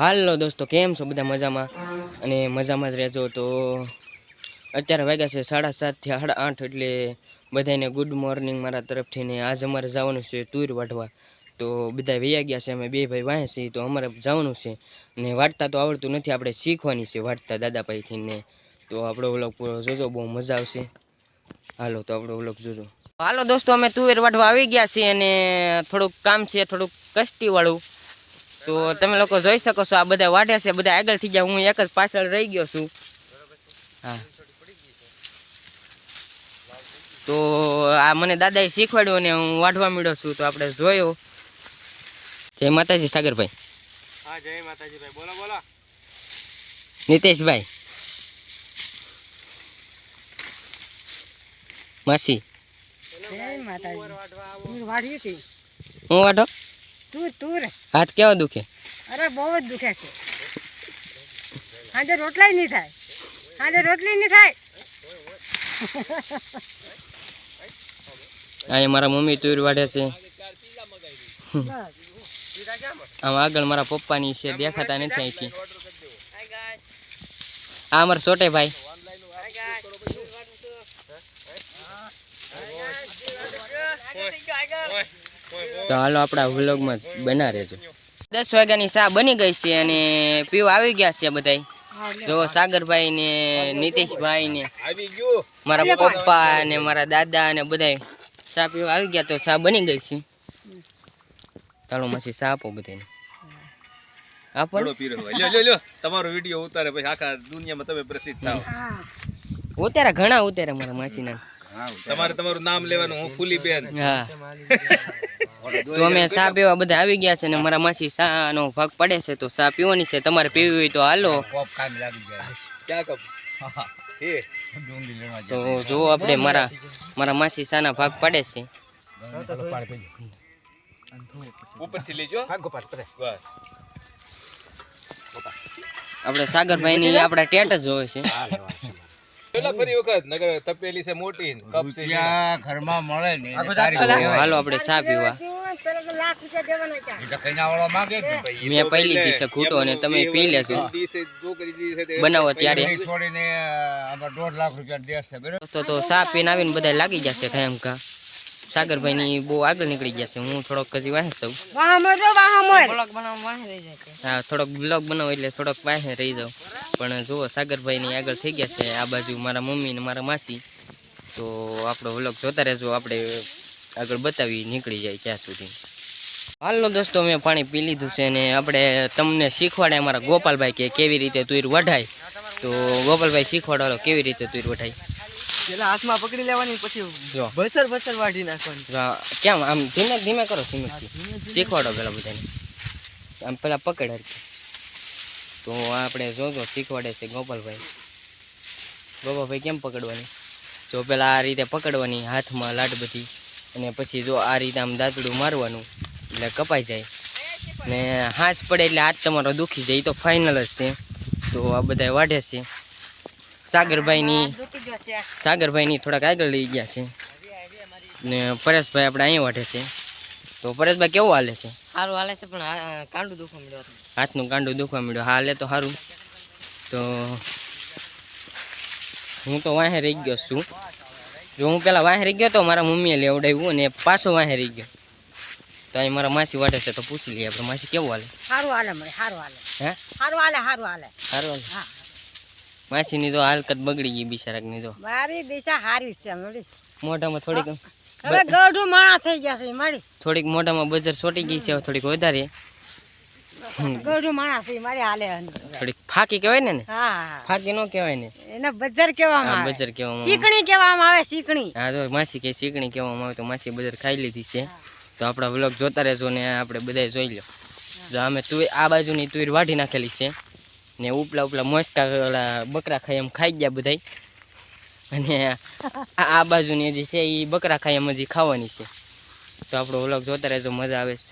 હાલો દોસ્તો, કેમ છો બધા મજામાં? અને મજામાં જ રહેજો તો અત્યારે વાગ્યા છે સાડા સાતથી સાડા આઠ એટલે બધાને ગુડ મોર્નિંગ મારા તરફથી ને આજ અમારે જવાનું છે તુર વાઢવા. તો બધા વૈયા ગયા છે, અમે બે ભાઈ વાંહે છીએ, તો અમારે જવાનું છે. ને વાટતા તો આવડતું નથી, આપણે શીખવાની છે વાટતા દાદા પાસેથી ને. તો આપણો વ્લોગ પૂરો જોજો, બહુ મજા આવશે. હાલો તો આપણો વ્લોગ જોજો. હાલો દોસ્તો, અમે તુવેર વાઢવા આવી ગયા છીએ અને થોડુંક કામ છે, થોડુંક કષ્ટીવાળું. તો તમે લોકો જોઈ શકો છો આ બધા વાઢે છે બધા આગળ થઈ ગયા હું એક જ પાછળ રહી ગયો છું. હા. તો આ મને દાદાએ શીખવાડ્યું અને હું વાઢવા મળ્યો છું તો આપણે જોયો. જય માતાજી સાગરભાઈ. હા જય માતાજી ભાઈ બોલો બોલો. નિતેશભાઈ. માસી. જય માતાજી. હું વાઢો? તુર તુર હાથ કેવો દુખે? અરે બહુ જ દુખે છે. સાંજે રોટલાય નહીં થાય. સાંજે રોટલી નહીં થાય. અહીંયા મારા મમ્મી તુર વાઢે છે. આમ આગળ મારા પપ્પાની છે દેખાતા નથી અહીંથી. આ અમારા છોટે ભાઈ. તો હાલો આપણા વ્લોગમાં બના રહેજો. દસ વાગ્યાની ચા બની ગઈ છે અને પીવા આવી ગયા છે બધા જો સાગરભાઈ ને નીતિશભાઈ ને મારા પપ્પા ને મારા દાદા ને બધા ચા પીવા આવી ગયા તો ચા બની ગઈ છે. ચાલો માસી ચા આપો બધાને આપો ને. ઘણો પીરો હોય. લ્યો લ્યો લ્યો. તમારો વીડિયો ઉતારે પછી આખા દુનિયામાં તમે પ્રસિદ્ધ ઉતારા ઘણા ઉતારા મારા માસીના. તમારે તમારું નામ લેવાનું હું ફૂલી બેન હા. તો અમે સા પીવા બધા આવી ગયા છે ને મારા માસી સા નો ભાગ પડે છે તો સા પીવાની છે તમારે પીવી હોય તો હાલો. તો જો આપણે મારા મારા માસી સાના ભાગ પડે છે. ઉપરથી લેજો. બસ. આપણે સાગરભાઈ ની આપણા ટેટ જ હોય છે. પેલા ફરી વખત નગર તપેલી છે મોટી કપ છે ત્યાં ઘરમાં મળે ને. હાલો આપણે સા પીવા. મેં પી લીધી છે ખૂટો અને તમે પી તે બનાવો ત્યારે. તો તો પીને આવીને બધા લાગી જશે કાયમ કા. સાગરભાઈ ની બહુ આગળ નીકળી ગયા છે. હું થોડોક હજી વાહે વાહમોર હા થોડોક બ્લોગ બનાવો એટલે થોડોક વાહે રહી જાઉં. પણ જુઓ સાગરભાઈ ની આગળ થઈ ગયા છે. આ બાજુ મારા મમ્મી ને મારા માસી. તો આપણો વ્લોગ જોતા રહેજો. આપણે આગળ બતાવી નીકળી જાય ક્યાં સુધી. હાલો દોસ્તો મેં પાણી પી લીધું છે ને આપણે તમને શીખવાડે અમારા ગોપાલભાઈ કે કેવી રીતે તુર વઢાય. તો ગોપાલભાઈ શીખવાડો કેવી રીતે તુર વઢાય. પેલા હાથમાં પકડી લેવાની પછી જો. ભસર ભસર વાઢી નાખવાની. કેમ આમ ધીમે ધીમે કરો ધીમે શીખવાડો પેલા બધાને. આમ પેલા પકડ તો આપણે જોજો શીખવાડે છે ગોપાલભાઈ. ગોપાલભાઈ કેમ પકડવાની? જો પેલા આ રીતે પકડવાની હાથમાં લાટ બધી. અને પછી જો આ રીતે આમ દાંતડું મારવાનું એટલે કપાઈ જાય. ને હાથ પડે એટલે હાથ તમારો દુખી જાય એ તો ફાઇનલ જ છે. તો આ બધા વાઢે છે. સાગરભાઈની સાગરભાઈની થોડાક આગળ લઈ ગયા છે. ને પરેશભાઈ આપણે અહીંયા વાટે છે. તો પરેશભાઈ કેવું હાલે છે? સારું હાલે છે પણ કાંડું દુખવા મળ્યો હાથનું કાંડું દુખવા મળ્યું. હાલે તો સારું તો હું તો વાંહે રહી ગયો છું. જો હું પેલા વાહે રહી ગયો તો મારા મમ્મીએ લેવડાવ્યું અને પાછો વાહે રહી ગયો. તો અહીં મારા માસી વાટે છે તો પૂછી લઈએ આપણે. માસી કેવું હાલે? સારું હાલે મને સારું હાલે. હે? સારું હાલે સારું હાલે. સારું હાલે. હા. માસીની તો હાલકત બગડી ગઈ બિચારાકની તો. મારી દિશા હારી છે મળી. મોઢામાં થોડીક હવે ગઢું માણા થઈ ગયા છે મારી થોડીક મોઢામાં બજર છોટી ગઈ છે થોડીક વધારે. ગઢું માણા છે મારી હાલે થોડીક ફાકી કહેવાય ને હા ફાકી નો કહેવાય ને? એને બજાર કહેવામાં આવે. બજર કહેવામાં. શીકણી કહેવામાં આવે શીકણી હા તો માસી કે શીકણી કહેવામાં આવે તો માસી બજાર ખાઈ લીધી છે. તો આપણા વ્લોગ જોતા રહેજો ને આપણે બધાય જોઈ લો તો અમે તુર આ બાજુની તુર વાઢી નાખેલી છે. ને ઉપલા ઉપલા મોસ્કા ઓલા બકરા ખાઈ એમ ખાઈ ગયા બધાય. અને આ બાજુની જે છે એ બકરા ખાઈ એમ હજી ખાવાની છે. તો આપણો ઓલગ જોતા રહેજો, મજા આવે છે.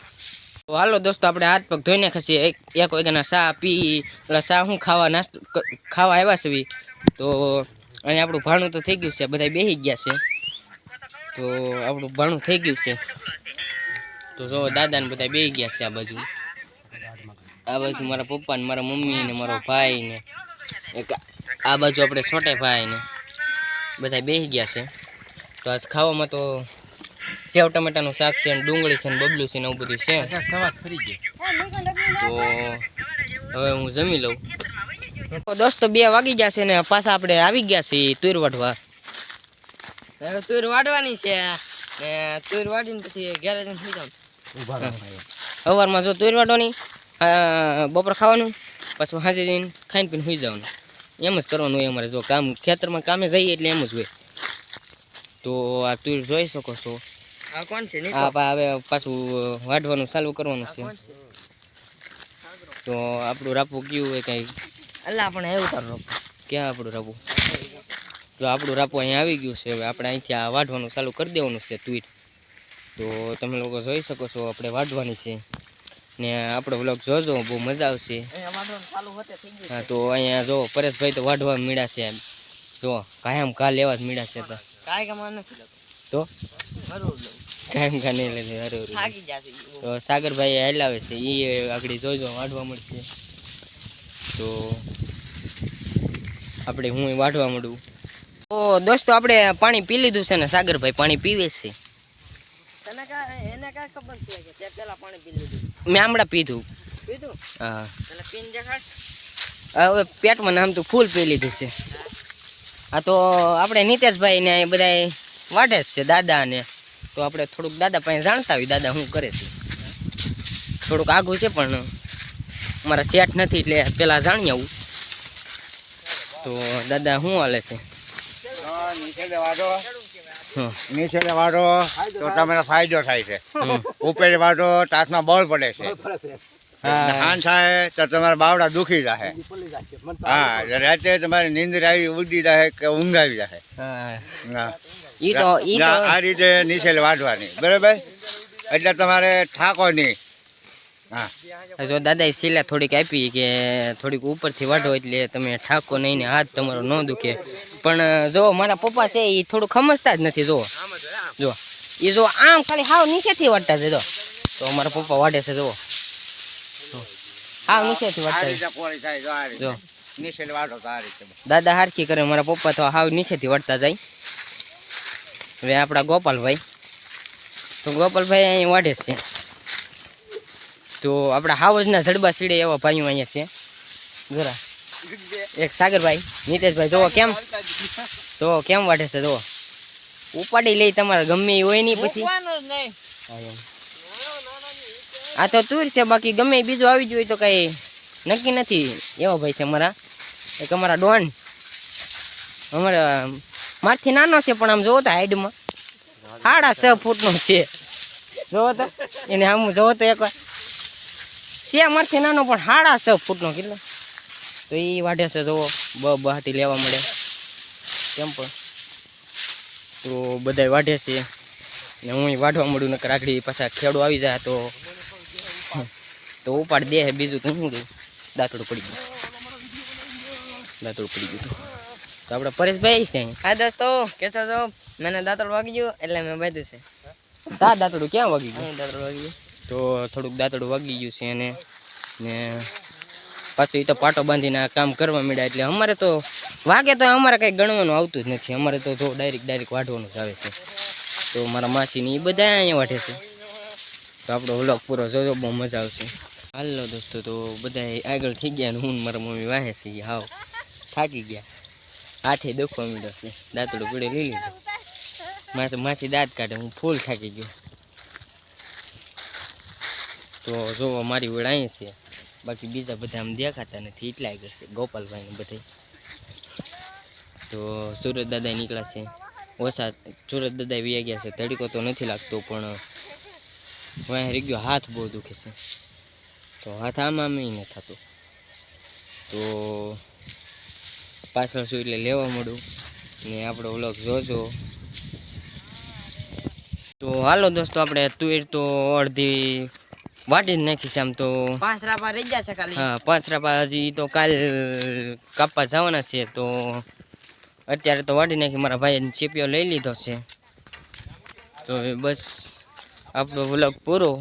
તો હાલો દોસ્તો, આપણે હાથ પગ ધોઈને ખસીએ એક વાગ્યાના ચા પી, ઓલા શા હું ખાવા નાસ્તો ખાવા આવ્યા છે તો અને આપણું ભાણું તો થઈ ગયું છે બધા બેસી ગયા છે. તો આપણું ભાણું થઈ ગયું છે. તો જો દાદા ને બધા બેસી ગયા છે આ બાજુ. આ બાજુ મારા પપ્પા ને મારા મમ્મી ને મારો ભાઈ ને એક આ બાજુ આપણે છોટે ભાઈ ને બધા બેસી ગયા છે. તો આજ ખાવામાં તો સેવ ટમેટાનું શાક છે ને ડુંગળી છે ને બબલું છે ને એવું બધું છે. તો હવે હું જમી લઉં. તો દોસ્તો બે વાગી ગયા છે ને પાછા આપણે આવી ગયા છીએ તુર વાટવા હવે તુર વાડવાની છે? ને તુર વાડીને પછી ગેરેજ જઈને સુઈ જાઉં. સવારમાં જો તુર વાટવાની આ, બપોર ખાવાનું પાછું હાજે જઈને ખાઈને પીને સુઈ જવાનું. એમ જ કરવાનું હોય અમારે જો કામ ખેતરમાં કામે જઈએ એટલે એમ જ હોય. તો આ તુર જોઈ શકો છો. આ કોણ છે આ હવે પાછું વાઢવાનું ચાલુ કરવાનું છે. તો આપણું રાપવું કયું હોય કંઈ? અલ્લા પણ એવું તારો ક્યાં આપણું રાપવું તો આપણું રાપવું અહીંયા આવી ગયું છે હવે આપણે અહીંથી આ વાઢવાનું ચાલુ કરી દેવાનું છે તુર. તો તમે લોકો જોઈ શકો છો આપણે વાઢવાની છે. ને આપણો વ્લોગ જોજો બહુ મજા આવશે. હા તો અહીંયા જો પરેશભાઈ તો વાઢવા મીડા છે જો કાયમ ઘા લેવા જ મીડા છે તો. તો? કાયમ ઘા નહીં લે અરે અરે. થાકી જશે ઈ બહુ. તો સાગરભાઈ હલાવે છે એ આગળ જોજો વાઢવા મળશે. તો આપણે હું વાઢવા મળું. તો દોસ્તો આપણે પાણી પી લીધું છે ને સાગરભાઈ પાણી પીવે છે. તને એને કાંઈ ખબર છે કે પેલા પાણી પી લીધું? મેં હમણાં પીધું. પીધું? હા. પીને દેખાડ. હવે પેટમાં નામ તો ફૂલ પી લીધું છે. આ તો આપણે નીતેશભાઈ ને એ બધા વાઢે જ છે દાદા ને. તો આપણે થોડુંક દાદા પાસે જાણતા હોય દાદા શું કરે છે. થોડુંક આઘું છે પણ મારા સેટ નથી એટલે પેલા જાણી આવું. તો દાદા શું હાલે છે? નીચે વાડો તો તમને ફાયદો થાય છે. ઉપર વાડો તાસમાં બળ પડે છે. હા. હાન થાય તો તમારા બાવડા દુખી જાય હા રાતે તમારી નીંદર આવી ઉડી જશે કે ઊંઘ આવી તો આ રીતે નીચે વાઢવાની. બરાબર? એટલે તમારે થાકો નહીં હા. જો દાદાએ સિલા થોડીક આપી કે થોડીક ઉપરથી વાઢો એટલે તમે ઠાકો નહીં ને હાથ તમારો ન દુખે. પણ જો મારા પપ્પા છે એ થોડું સમજતા જ નથી જો. જો. એ જો આમ ખાલી હાવ નીચેથી વાટતા છે જો. તો મારા પપ્પા વાઢે છે જો. હાવ નીચેથી વાટતા જો દાદા હારખી કરે મારા પપ્પા તો હાવ નીચેથી વાટતા જાય. હવે આપણા ગોપાલભાઈ. તો ગોપાલભાઈ અહીં વાઢે છે. તો આપણા હાવજના જડબા સીડે એવા ભાઈઓ અહીંયા છે. જરા. એક સાગરભાઈ નીતેશભાઈ જોવો કેમ? તો કેમ વાટે છે જોવો ઉપાડી લઈ તમારે ગમે એ હોય નહીં પછી. આ તો તુર છે બાકી ગમે બીજું આવી જોઈએ તો કઈ નક્કી નથી. એવા ભાઈ છે અમારા. એક અમારા ડોન. અમારા મારથી નાનો છે પણ આમ જોવો તો હાઈડમાં. સાડા છ ફૂટનો છે. જોવો તો. એને આમ જોવો તો એકવાર છે મારથી નાનો પણ સાડા છ ફૂટનો કેટલો? તો એ વાઢે છે જોવો બ બહાટી લેવા મળે. કેમ પણ? તો બધાય વાઢે છે. ને હું વાઢવા મળ્યું નકર આગળ પાછા ખેડૂ આવી જાય તો. તો ઉપાડ દે બીજું તો શું દાંતડું પડી ગયું. દાંતડું પડી ગયું તો. આપણે પરેશભાઈ છે. હા દોસ્તો કેસો છો મને દાંતડું વાગી ગયું એટલે મેં બાંધ્યું છે. તા દાંતડું ક્યાં વાગી ગયું? દાંતડું વાગી ગયું. તો થોડુંક દાંતડું વાગી ગયું છે એને. ને પાછું એ તો પાટો બાંધીને આ કામ કરવા મળ્યા એટલે અમારે તો વાગે તો અમારે કંઈ ગણવાનું આવતું જ નથી. અમારે તો જો ડાયરેક્ટ ડાયરેક્ટ વાઢવાનું જ આવે છે. તો મારા માસીને એ બધા અહીંયા વાઢે છે. તો આપણો વ્લોગ પૂરો જોજો, બહુ મજા આવશે. હાલો દોસ્તો, તો બધા આગળ થઈ ગયા ને હું મારા મમ્મી વાહે છે હાવ થાકી ગયા. હાથે દુખવા મળ્યો છે. દાંતડું પીડે લઈ લીધું. માથે માસી દાંત કાઢે, હું ફૂલ થાકી ગયો. તો જો મારી વેળ અહીં છે. બાકી બીજા બધા આમ દેખાતા નથી, એટલા કરશે છે. ગોપાલભાઈ ને બધા તો સુરત દાદા નીકળ્યા છે. ઓછા સુરત દાદા વ્યા ગયા છે. તડકો તો નથી લાગતો, પણ વાંહે રહી ગયો, હાથ બહુ દુખે છે. તો હાથ આમ નહીં થતો. તો પાછળ શું એટલે લેવા મળું? ને આપણો વ્લોગ જોજો. તો હાલો દોસ્તો, આપણે તુવેર તો અડધી વાટી નાખીશ આમ તો. પાંચ રાપા રહી છે ખાલી. હા પાંચ રાપા હજી તો કાલ કાપવા જવાના છે તો અત્યારે તો વાટી નાખી મારા ભાઈએ ચેપિયો લઈ લીધો છે. તો બસ આપણો વ્લોગ પૂરો.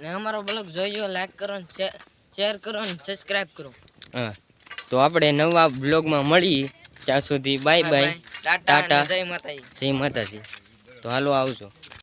ને અમારો બ્લોગ જોઈજો લાઈક કરો ને શેર કરો ને સબસ્ક્રાઈબ કરો. હા તો આપણે નવા બ્લોગમાં મળીએ. ત્યાં સુધી બાય બાય ટાટા. જય માતાજી. જય માતાજી. તો હાલો આવજો.